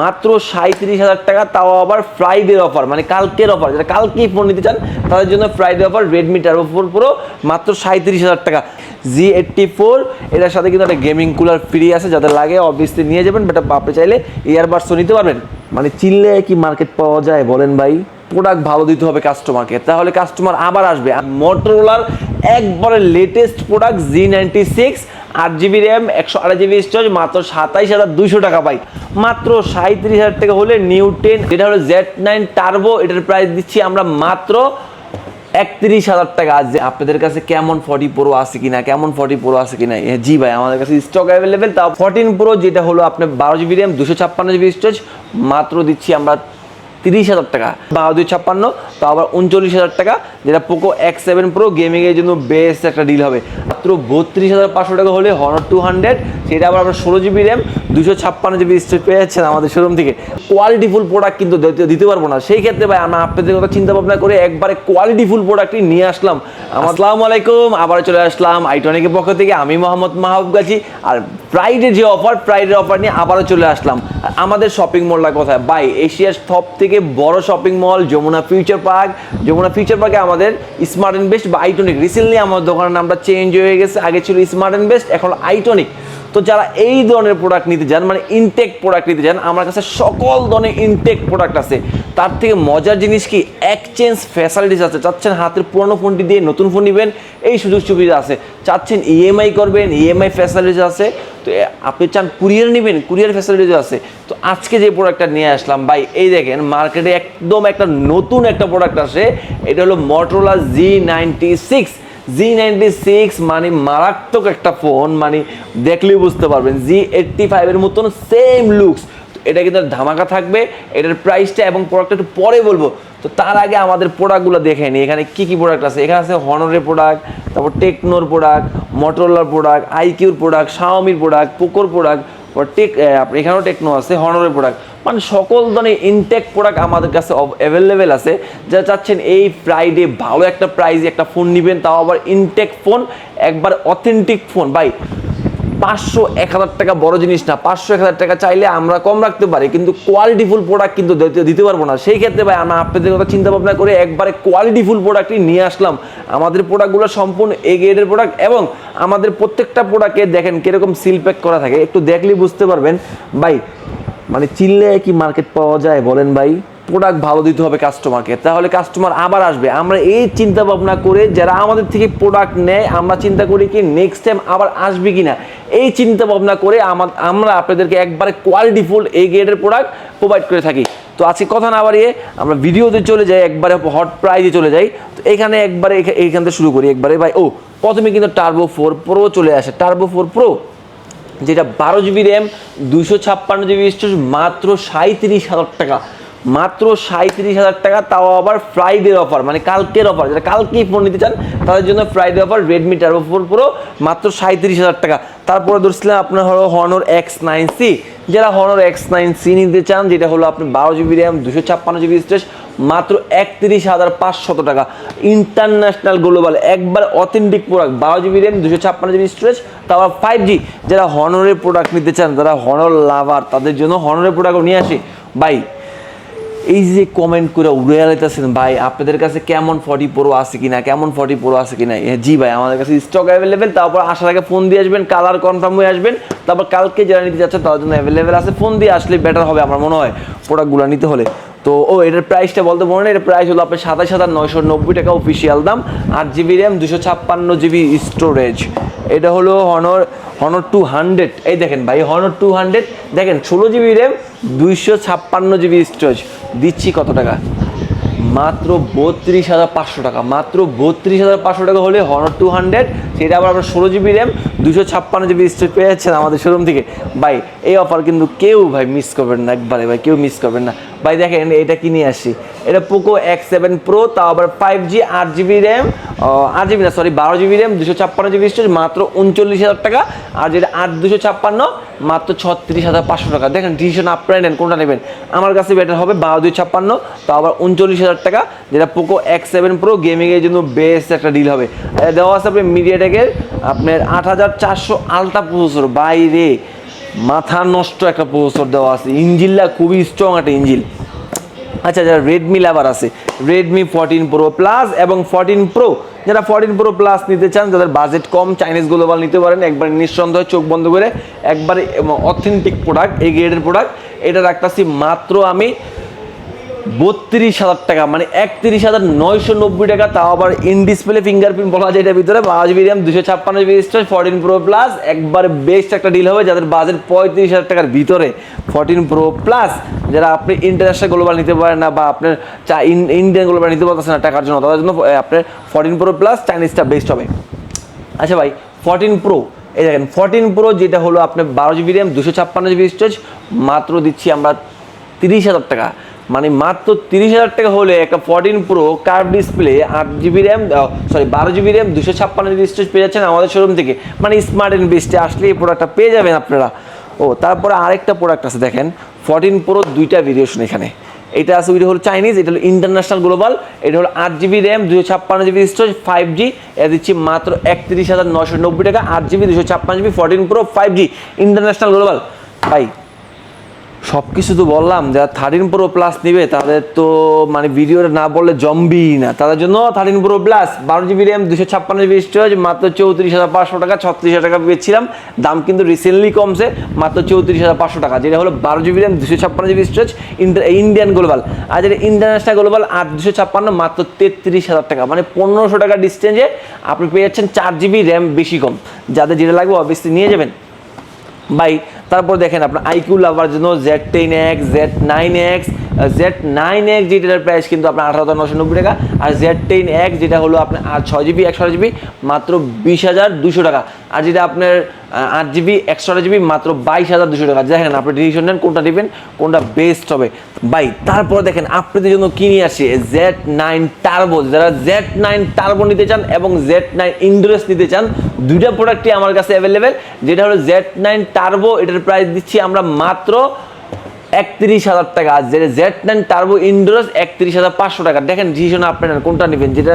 মাত্র সাঁত্রিশ হাজার টাকা, তাও আবার ফ্রাইডের অফার মানে কালকের অফার যেটা কালকেই ফোন নিতে চান, তাদের জন্য Friday offer Redmi Turbo four Pro মাত্র সাঁত্রিশ হাজার টাকা। জি এইটটি ফোর এটার সাথে কিন্তু একটা গেমিং কুলার ফ্রি আছে, যাদের লাগে অবভিয়াসলি নিয়ে যাবেন বাট আপনি চাইলে ইয়ারবাডসও নিতে পারবেন। মানে চিল্লে কি মার্কেট পাওয়া যায়, বলেন ভাই? প্রোডাক্ট ভালো দিতে হবে কাস্টমারকে তাহলে কাস্টমার আবার আসবে। মোটরোলার একবারে latest product G ninety six আট জিবি র্যাম একশো আড়াই জিবি স্টোরেজ মাত্র সাতাইশ হাজার দুইশো টাকা পাই মাত্র সাঁত্রিশ হাজার টাকা হলে নিউ টেন যেটা হলো জেড নাইন টার্বো এটার প্রাইস দিচ্ছি আমরা মাত্র একত্রিশ হাজার টাকা। আছে আপনাদের কাছে কেমন ফর্টি প্রো আছে কিনা, কেমন ফর্টি প্রো আছে কিনা জি ভাই, আমাদের কাছে স্টক অ্যাভেলেবেল তাও ফর্টিন প্রো যেটা হলো আপনার বারো জিবি র্যাম দুশো ছাপ্পান্ন জিবি স্টোরেজ মাত্র দিচ্ছি আমরা তিরিশ হাজার টাকা। বারো দুই ছাপ্পান্ন তো আবার উনচল্লিশ হাজার টাকা, যেটা পোকো এক্স সেভেন প্রো গেমিংয়ের জন্য বেস্ট একটা ডিল হবে। মাত্র বত্রিশ হাজার পাঁচশো টাকা হলে হনার টু হান্ড্রেড সেটা আবার আপনার ষোলো জিবি র্যাম দুশো ছাপ্পান্ন জিবি স্টোরেজ পেয়ে যাচ্ছেন আমাদের শোরুম থেকে। কোয়ালিটিফুল প্রোডাক্ট কিন্তু দিতে- পারব না। সেই ক্ষেত্রে ভাই, আমরা আপনাদের কথা চিন্তা ভাবনা করে একবারে কোয়ালিটিফুল প্রোডাক্টই নিয়ে আসলাম। আসসালামু আলাইকুম। আবার চলে আসলাম আইটনিকের পক্ষ থেকে। আমি মোহাম্মদ মাহবুব গাছি আর ফ্রাইডে যে অফার প্রাইডের অফার নিয়ে আবারও চলে আসলাম। আমাদের শপিং মলটা কোথায়? বাই এশিয়ার সব থেকে বড় shopping mall Jamuna Future Park Jamuna Future পার্কে আমাদের স্মার্ট বেস্ট বা আইটনিক রিসেন্টলি আমার দোকানের নামটা চেঞ্জ হয়ে গেছে, আগে ছিল স্মার্ট অ্যান্ড বেস্ট এখন আইটনিক তো যারা এই ধরনের প্রোডাক্ট নিতে চান মানে ইনটেক প্রোডাক্ট নিতে চান আমার কাছে সকল ধরনের ইনটেক প্রোডাক্ট আছে। তার থেকে মজার জিনিস কি এক্সচেঞ্জ ফ্যাসিলিটিস আছে। চাচ্ছেন হাতের পুরনো ফোনটি দিয়ে নতুন ফোন নেবেন, এই সুযোগ সুবিধা আছে। চাচ্ছেন ইএমআই করবেন ইএমআই ফ্যাসিলিটিস আছে। তো আপনি চান কুরিয়ার নেবেন কুরিয়ার ফ্যাসিলিটিস আছে। তো আজকে যে প্রোডাক্টটা নিয়ে আসলাম, ভাই, এই দেখেন মার্কেটে একদম একটা নতুন একটা প্রোডাক্ট আসে। এটা হলো Motorola G ninety six G ninety six মানে মারাত্মক একটা ফোন মানে দেখলেই বুঝতে পারবেন জি এইটটি ফাইভের মতন সেম লুকস এটা কিন্তু ধামাকা থাকবে, এটার প্রাইসটা এবং প্রোডাক্টটা একটু পরে বলব। তো তার আগে আমাদের প্রোডাক্টগুলো দেখে নিই। এখানে কী কী প্রোডাক্ট আছে? এখানে আছে হনরের প্রোডাক্ট তারপর টেকনোর প্রোডাক্ট মটোরোলার প্রোডাক্ট আইকিউর প্রোডাক্ট শাওমির প্রোডাক্ট পোকোর প্রোডাক্ট টেক এখানেও টেকনো আছে হনরের প্রোডাক্ট মানে সকল ধরনের ইনটেক প্রোডাক্ট আমাদের কাছে অ্যাভেলেবেল আছে। যা চাচ্ছেন এই ফ্রাইডে ভালো একটা প্রাইজে একটা ফোন নেবেন, তাও আবার ইনটেক ফোন একবার অথেন্টিক ফোন ভাই, পাঁচশো এক হাজার টাকা বড় জিনিস না, পাঁচশো এক হাজার টাকা চাইলে আমরা কম রাখতে পারি, কিন্তু কোয়ালিটিফুল প্রোডাক্ট কিন্তু দিতে- পারব না। সেই ক্ষেত্রে ভাই আমরা আপনাদের কথা চিন্তা ভাবনা করে একবারে কোয়ালিটিফুল প্রোডাক্টই নিয়ে আসলাম। আমাদের প্রোডাক্টগুলো সম্পূর্ণ এ গ্রেডের প্রোডাক্ট এবং আমাদের প্রত্যেকটা প্রোডাক্টে দেখেন কীরকম সিল প্যাক করা থাকে। একটু দেখলেই বুঝতে পারবেন। ভাই মানে চিল্লে কি মার্কেট পাওয়া যায় বলেন ভাই? প্রোডাক্ট ভালো দিতে হবে কাস্টমারকে তাহলে কাস্টমার আবার আসবে। আমরা এই চিন্তা ভাবনা করে যারা আমাদের থেকে প্রোডাক্ট নেয়, আমরা চিন্তা করি কি নেক্সট টাইম আবার আসবে কিনা। এই চিন্তা ভাবনা করে আমা- আমরা আপনাদেরকে একবারে কোয়ালিটিফুল এই গ্রেডের প্রোডাক্ট প্রোভাইড করে থাকি। তো আজকে কথা না বাড়িয়ে আমরা ভিডিওতে চলে যাই, একবারে হট প্রাইজে চলে যাই। তো এখানে একবারে এইখান থেকে শুরু করি। একবারে ভাই, ও, প্রথমে কিন্তু টার্বো ফোর প্রো চলে আসে। টার্বো ফোর প্রো যেটা বারো জিবি র্যাম দুশো ছাপ্পান্ন জিবি স্টোরেজ মাত্র সাঁত্রিশ হাজার টাকা। মাত্র সাঁত্রিশ হাজার টাকা, তাও আবার ফ্রাইডের অফার মানে কালকের অফার যেটা কালকেই ফোন নিতে চান, তাদের জন্য Friday offer Redmi Turbo four Pro মাত্র সাঁত্রিশ হাজার টাকা। তারপরে ধরছিলাম আপনার হলো হনর এক্স নাইন সি যারা হনর এক্স নাইন সি নিতে চান, যেটা হলো আপনি বারো জিবি র্যাম দুশো ছাপ্পান্ন জিবি স্টোরেজ মাত্র একত্রিশ হাজার পাঁচশত টাকা। ইন্টারন্যাশনাল গ্লোবাল একবার অথেন্টিক প্রোডাক্ট বারো জিবি র্যাম দুশো ছাপ্পান্ন জিবি স্টোরেজ তারপর ফাইভ জি যারা হনরের প্রোডাক্ট নিতে চান, যারা হনর লাভার তাদের জন্য হনরের প্রোডাক্ট নিয়ে আসি। বাই এই যে কমেন্ট করে উড়ে আলাইতেছেন, ভাই, আপনাদের কাছে কেমন ফর্টি প্রো আছে কিনা? কেমন ফর্টি প্রো আছে কিনা? জি ভাই, আমাদের কাছে স্টক অ্যাভেলেবেল তারপর আসার আগে ফোন দিয়ে আসবেন কালার কনফার্ম হয়ে আসবেন, তারপর কালকে যারা নিতে যাচ্ছে তাদের জন্য অ্যাভেলেবেল আছে ফোন দিয়ে আসলে বেটার হবে আমার মনে হয় প্রোডাক্টগুলো নিতে হলে। তো, ও, এটার প্রাইসটা বলতে মনে এটার প্রাইস হলো আপনার সাতাশ হাজার নয়শো নব্বই টাকা অফিসিয়াল দাম, আট জিবি র্যাম দুশো ছাপ্পান্ন জিবি স্টোরেজ এটা হলো হনর হনর টু হান্ড্রেড এই দেখেন ভাই হনর টু হান্ড্রেড দেখেন, ষোলো জিবি র্যাম দুইশো ছাপ্পান্ন জিবি স্টোরেজ দিচ্ছি কত টাকা? মাত্র বত্রিশ হাজার পাঁচশো টাকা, মাত্র বত্রিশ হাজার পাঁচশো টাকা হলে হনর টু হান্ড্রেড সেটা আবার আপনার ষোলো জিবি র্যাম দুশো ছাপ্পান্ন জিবি স্টোরেজ পেয়ে যাচ্ছেন আমাদের শোরুম থেকে। ভাই, এই অফার কিন্তু কেউ ভাই মিস করবেন না, একবারে ভাই, কেউ মিস করবেন না। ভাই, দেখেন, এটা কি নিয়ে আসি এটা পোকো এক্স সেভেন প্রো তাও আবার ফাইভ জি আট জিবি র্যাম আট জিবি না সরি বারো জিবি র্যাম দুশো ছাপ্পান্ন জিবি স্টোরেজ মাত্র উনচল্লিশ হাজার টাকা। আর যেটা আট দুশো ছাপ্পান্ন, মাত্র ছত্রিশ হাজার পাঁচশো টাকা। দেখেন ডিসিশন আপনারা নেন, কোনটা নেবেন? আমার কাছে বেটার হবে বারো দুই ছাপ্পান্ন তো আবার উনচল্লিশ হাজার টাকা, যেটা পোকো এক্স সেভেন প্রো গেমিংয়ের জন্য বেস্ট একটা ডিল হবে। দেওয়া আছে আপনার মিডিয়াটেকের আপনার আট হাজার চারশো আলট্রা প্রসেসর বাইরে মাথা নষ্ট একটা প্রসেসর দেওয়া আছে। ইঞ্জিনটা খুবই স্ট্রং একটা ইঞ্জিন আচ্ছা যারা রেডমি লাভার আছে রেডমি ফোরটিন প্রো প্লাস এবং ফোরটিন প্রো যারা ফোরটিন প্রো প্লাস নিতে চান, যাদের বাজেট কম চাইনিজ গ্লোবাল নিতে পারেন, একবার নিঃসন্দেহে চোখ বন্ধ করে, একবারে অথেন্টিক প্রোডাক্ট এই গ্রেডের প্রোডাক্ট এটা রাখতেছি মাত্র আমি বত্রিশ হাজার টাকা মানে একত্রিশ হাজার নয়শো নব্বই টাকা, তাও আবার ইন ডিসপ্লে ফিঙ্গারপ্রিন্ট বলা যায় এটার ভিতরে। পাঁচ র্যাম দুশো ছাপ্পান্ন GB storage fourteen Pro plus একবার বেস্ট একটা ডিল হবে যাদের বাজেট পঁয়ত্রিশ হাজার টাকার ভিতরে ফোরটিন প্রো প্লাস যারা আপনি ইন্টারন্যাশনাল গ্লোবাল নিতে পারেন না বা আপনার চা ইন্ডিয়ান গ্লোবাল নিতে পারতেছেন না টাকার জন্য, তাদের জন্য আপনার ফোরটিন প্রো প্লাস চাইনিজটা বেস্ট হবে। আচ্ছা ভাই ফোরটিন প্রো এই দেখেন ফোরটিন প্রো যেটা হলো আপনার বারো জিবি র্যাম দুশো ছাপ্পান্ন জিবি স্টোরেজ মাত্র দিচ্ছি আমরা তিরিশ হাজার টাকা। মানে মাত্র তিরিশ হাজার টাকা হলে একটা ফোরটিন প্রো কার্ভ ডিসপ্লে আট জিবি র্যাম সরি বারো জিবি র্যাম দুশো ছাপ্পান্ন জিবি স্টোরেজ পেয়ে যাচ্ছেন আমাদের শোরুম থেকে। মানে স্মার্ট এন্ড বেস্টে আসলে এই প্রোডাক্টটা পেয়ে যাবেন আপনারা। ও, তারপরে আরেকটা প্রোডাক্ট আছে দেখেন ফোরটিন প্রো দুইটা ভেরিয়েশন এখানে। এটা আছে ওইটা হলো চাইনিজ এটা হলো ইন্টারন্যাশনাল গ্লোবাল এটা হলো আট জিবি র্যাম দুশো ছাপ্পান্ন জিবি স্টোরেজ ফাইভ জি এটা দিচ্ছি মাত্র একত্রিশ হাজার নশো নব্বই টাকা, আট জিবি দুশো ছাপ্পান্ন GB fourteen Pro five G international global ভাই সব কিছু তো বললাম যারা থার্টিন প্রো প্লাস নিবে, তাদের তো মানে ভিডিওটা না বললে জম্বি না। তাদের জন্য থার্টিন প্রো প্লাস বারো জিবি র্যাম দুশো ছাপ্পান্ন জিবি স্টোরেজ মাত্র চৌত্রিশ হাজার পাঁচশো টাকা, ছত্রিশ হাজার টাকা পেয়েছিলাম। দাম কিন্তু রিসেন্টলি কমছে, মাত্র চৌত্রিশ হাজার পাঁচশো টাকা। যেটা হলো বারো জিবি র্যাম দুশো ছাপ্পান্ন জিবি স্টোরেজ ইন্ডিয়ান গ্লোবাল আর যেটা ইন্টারন্যাশনাল গ্লোবাল আট দুশো ছাপ্পান্ন, মাত্র তেত্রিশ হাজার টাকা। মানে পনেরোশো টাকা ডিস্টেন্সে আপনি পেয়ে যাচ্ছেন চার জিবি র্যাম বেশি কম। যাদের যেটা লাগবে অবভিয়াসলি নিয়ে যাবেন। বাই। তারপর দেখেন আপনার আইকিউ লাভার জন্য Z ten X Z nine X Z nine X যেটার প্রাইস কিন্তু আপনার আঠারো হাজার নশো নব্বই টাকা, আর জেড টেন এক্স যেটা হলো আপনার আর ছয় জিবি একশো জিবি মাত্র বিশ হাজার দুশো টাকা। আর যেটা আপনার আট জিবি একশো জিবি মাত্র বাইশ হাজার দুশো টাকা। দেখেন, আপনি ডিসিশন নেন কোনটা নেবেন, কোনটা বেস্ট হবে। বাই তারপর দেখেন, আপনাদের জন্য কি নিয়ে আসি জেড নাইন টার্বো যারা জেড নাইন টার্বো নিতে চান এবং জেড নাইন ইন্ডোরেস নিতে চান, দুইটা প্রোডাক্টই আমার কাছে অ্যাভেলেবেল যেটা হলো জেড নাইন টার্বো এটার প্রাইস দিচ্ছি আমরা মাত্র একত্রিশ হাজার টাকা। আর যেটা জেড নাইন টার্বো ইন্ডোরস একত্রিশ হাজার পাঁচশো টাকা। দেখেন ডিসিশন আপনার নেন, কোনটা নেবেন? যেটা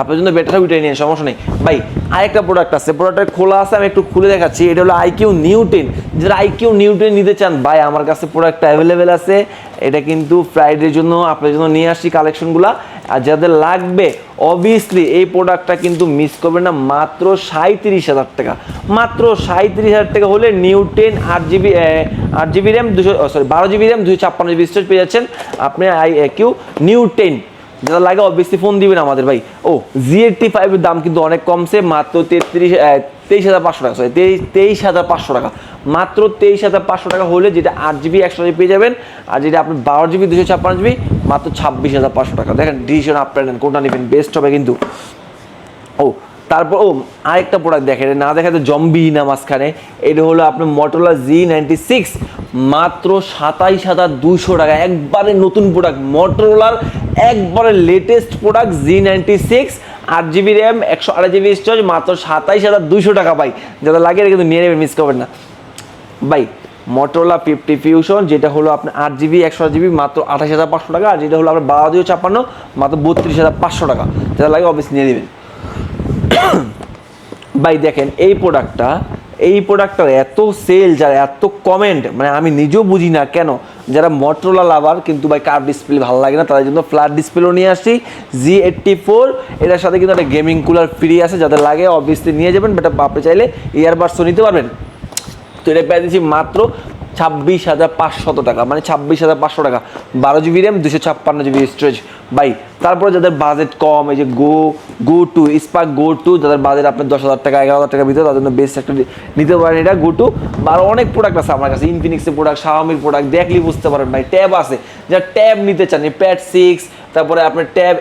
আপনার জন্য বেটার ওইটাই নিয়ে সমস্যা নেই। ভাই আরেকটা প্রোডাক্ট আছে। প্রোডাক্টটা খোলা আছে আমি একটু খুলে দেখাচ্ছি। এটা হলো আইকিউ নিউ টেন যারা আইকিউ নিউটেন নিতে চান ভাই আমার কাছে প্রোডাক্টটা অ্যাভেলেবেল আছে। এটা কিন্তু ফ্রাইডের জন্য আপনার জন্য নিয়ে আসছি কালেকশনগুলো আর যাদের লাগবে অবভিয়াসলি এই প্রোডাক্টটা কিন্তু মিস করবেন না, মাত্র সাঁত্রিশ হাজার টাকা। মাত্র সাঁত্রিশ হাজার টাকা হলে নিউ টেন আট জিবি আট জিবি র্যাম দুশো সরি বারো জিবি র্যাম দুশো ছাপ্পান্ন জিবি স্টোরেজ পেয়ে যাচ্ছেন আপনি আই কিউ নিউ টেন যেটা লাগে অবভিয়াসলি ফোন দিবেন আমাদের ভাই। ও জি এইটটি ফাইভের দাম কিন্তু অনেক কমছে, মাত্র তেত্রিশ তেইশ হাজার পাঁচশো টাকা সরি তেইশ তেইশ হাজার পাঁচশো টাকা। মাত্র তেইশ হাজার পাঁচশো টাকা হলে যেটা আট জিবি একশো পেয়ে যাবেন। আর যেটা আপনি বারো জিবি দুশো ছাপ্পান্ন জিবি মাত্র ছাব্বিশ হাজার পাঁচশো টাকা। দেখেন ডিসিশন আপনার নেন কোনটা নেবেন বেস্ট হবে কিন্তু। ও, তারপর, ও, আরেকটা প্রোডাক্ট দেখেন, না দেখাতে জম্বি না মাঝখানে। এটা হলো আপনার মটোলা জি নাইনটি সিক্স মাত্র সাতাইশ হাজার দুশো টাকা। একবারে নতুন প্রোডাক্ট মটোলার একবারে latest product G ninety six আট জিবি র্যাম একশো আড়াই জিবি স্টোরেজ মাত্র সাতাইশ হাজার দুশো টাকা পাই যাদের লাগে এটা কিন্তু নিয়ে নেবেন মিস করবেন না। বাই মটোলা ফিফটি ফিউশন যেটা হলো আপনার আট জিবি একশো জিবি মাত্র আঠাশ হাজার পাঁচশো টাকা, আর যেটা হলো আপনার বারো দুই ছাপ্পান্ন, মাত্র বত্রিশ হাজার পাঁচশো টাকা। যেটা লাগে অবশ্যই নিয়ে নেবেন। ভাই দেখেন, এই প্রোডাক্টটা এই প্রোডাক্টটার এত সেল যার এত কমেন্ট মানে আমি নিজেও বুঝি না কেন, যারা মটোলা লাভার কিন্তু ভাই কার ডিসপ্লে ভালো লাগে না, তাদের জন্য ফ্ল্যাট ডিসপ্লেও নিয়ে আসছি জি এইটটি ফোর এটার সাথে কিন্তু একটা গেমিং কুলার ফ্রি আছে, যাদের লাগে অবভিয়াসলি নিয়ে যাবেন বাট আপনি চাইলে ইয়ারবাডসও নিতে পারবেন। তো এটা পেয়ে দিচ্ছি মাত্র ছাব্বিশ হাজার পাঁচশত টাকা। মানে ছাব্বিশ হাজার পাঁচশো টাকা। বারো জিবি র্যাম, দুশো ছাপ্পান্ন জিবি স্টোরেজ বাই তারপরে যাদের বাজেট কম, এই যে go go two spark go two যাদের বাজেট আপনার দশ হাজার টাকা, এগারো হাজার টাকার ভিতরে, তাদের জন্য বেস্ট একটা নিতে পারেন এটা গো টু বা অনেক প্রোডাক্ট আছে আমার কাছে ইনফিনিক্সের প্রোডাক্ট শাওমির প্রোডাক্ট দেখলেই বুঝতে পারেন ভাই ট্যাব আছে। যারা ট্যাব নিতে চান প্যাড সিক্স তারপরে আপনার ট্যাব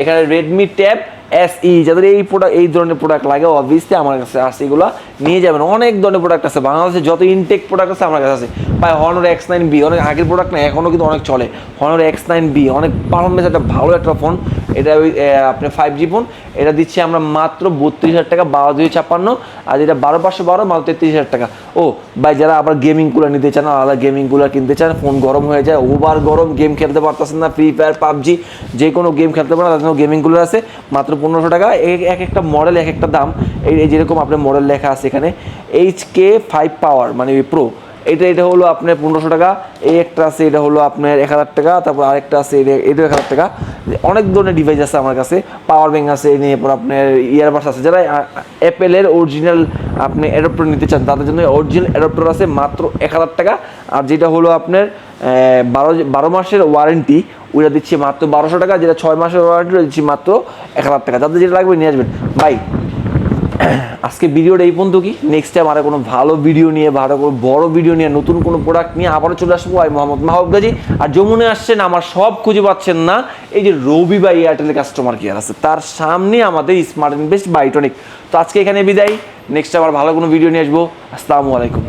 এখানে রেডমি ট্যাব এস ই যাদের এই প্রোডাক্ট এই ধরনের প্রোডাক্ট লাগে অবভিয়াসলি আমার কাছে আছে এগুলো। নিয়ে যাবেন, অনেক ধরনের প্রোডাক্ট আছে। বাংলাদেশে যত ইনটেক প্রোডাক্ট আছে, আমার কাছে আছে। ভাই হনর এক্স নাইন বি অনেক আগের প্রোডাক্ট না এখনও কিন্তু অনেক চলে। হনর এক্স নাইন বি অনেক পারফরমেন্স একটা ভালো একটা ফোন এটা ওই আপনার ফাইভ জি ফোন এটা দিচ্ছি আমরা মাত্র বত্রিশ হাজার টাকা, বারো দুই ছাপ্পান্ন। আর যেটা বারো পাঁচশো বারো, মাত্র তেত্রিশ হাজার টাকা। ও, ভাই, যারা আবার গেমিং কুলার নিতে চান, আলাদা গেমিং কুলার কিনতে চান ফোন গরম হয়ে যায় ওভার গরম গেম খেলতে পারতেছেন না ফ্রি ফায়ার পাবজি যে কোনো গেম খেলতে পারেন, তাদের গেমিং কুলার আছে। মাত্র পনেরোশো টাকা এক এক একটা মডেল এক একটা দাম। এই যেরকম আপনার মডেল লেখা আছে এখানে এইচ কে ফাইভ পাওয়ার মানে প্রো এটা এটা হলো আপনার পনেরোশো টাকা। এই একটা আছে, এটা হলো আপনার এক হাজার টাকা। তারপর আরেকটা আছে, এটা এক হাজার টাকা। অনেক ধরনের ডিভাইস আছে আমার কাছে। পাওয়ার ব্যাঙ্ক আছে এই নিয়ে এরপর আপনার ইয়ারবাস আছে। যারা অ্যাপেলের অরিজিনাল আপনি অ্যাডাপ্টার নিতে চান, তাদের জন্য অরিজিনাল অ্যাডাপ্টার আছে মাত্র এক হাজার টাকা। আর যেটা হলো আপনার বারো বারো মাসের ওয়ারেন্টি ওইটা দিচ্ছি মাত্র বারোশো টাকা। যেটা ছয় মাসের ওয়ারেন্টি দিচ্ছি মাত্র এক হাজার টাকা। যাদের যেটা লাগবে নিয়ে আসবেন। বাই আজকে ভিডিওটা এই পর্যন্ত কি? নেক্সট টাইম আরও কোনো ভালো ভিডিও নিয়ে ভালো কোনো বড় ভিডিও নিয়ে, নতুন কোনো প্রোডাক্ট নিয়ে আবারও চলে আসব আমি মোহাম্মদ মাহবুব গাজী আর যমুনে আসছেন, আমার সব খুঁজে পাচ্ছেন না, এই যে রবি বা এয়ারটেলের কাস্টমার কেয়ার আছে। তার সামনে আমাদের স্মার্ট ইনভেস্ট বাইটনিক তো আজকে এখানে বিদায়। নেক্সট টাইম আর ভালো কোনো ভিডিও নিয়ে আসব। আসসালামু আলাইকুম।